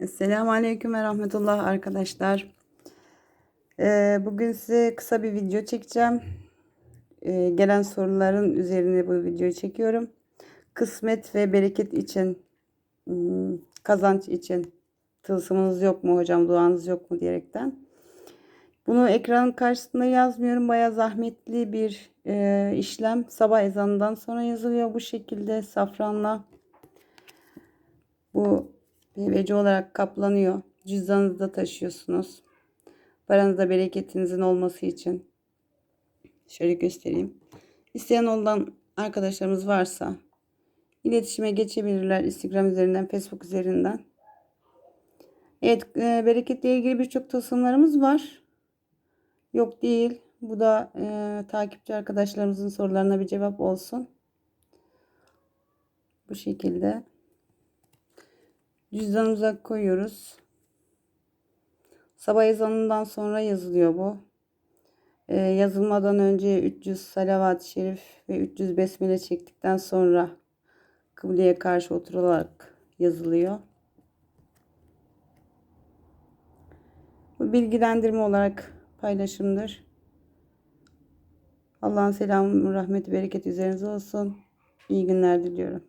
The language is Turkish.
Esselamu Aleyküm ve Rahmetullah arkadaşlar. Ee, bugün size kısa bir video çekeceğim. Ee, gelen soruların üzerine bu videoyu çekiyorum. Kısmet ve bereket için, hmm, kazanç için tılsımınız yok mu hocam, duanız yok mu diyerekten. Bunu ekranın karşısında yazmıyorum. Baya zahmetli bir e, işlem. Sabah ezanından sonra yazılıyor bu şekilde safranla. Bu PVC olarak kaplanıyor. Cüzdanınızda taşıyorsunuz. Paranızda bereketinizin olması için. Şöyle göstereyim. İsteyen olan arkadaşlarımız varsa iletişime geçebilirler. Instagram üzerinden, Facebook üzerinden. Evet, e, bereketle ilgili birçok tasarımlarımız var. Yok değil. Bu da e, takipçi arkadaşlarımızın sorularına bir cevap olsun. Bu şekilde. Cüzdanımıza koyuyoruz. Sabah ezanından sonra yazılıyor bu. Ee, yazılmadan önce 300 salavat-ı şerif ve 300 besmele çektikten sonra kıbleye karşı oturularak yazılıyor. Bu bilgilendirme olarak paylaşımdır. Allah'ın selamı, rahmeti, bereket üzerinize olsun. İyi günler diliyorum.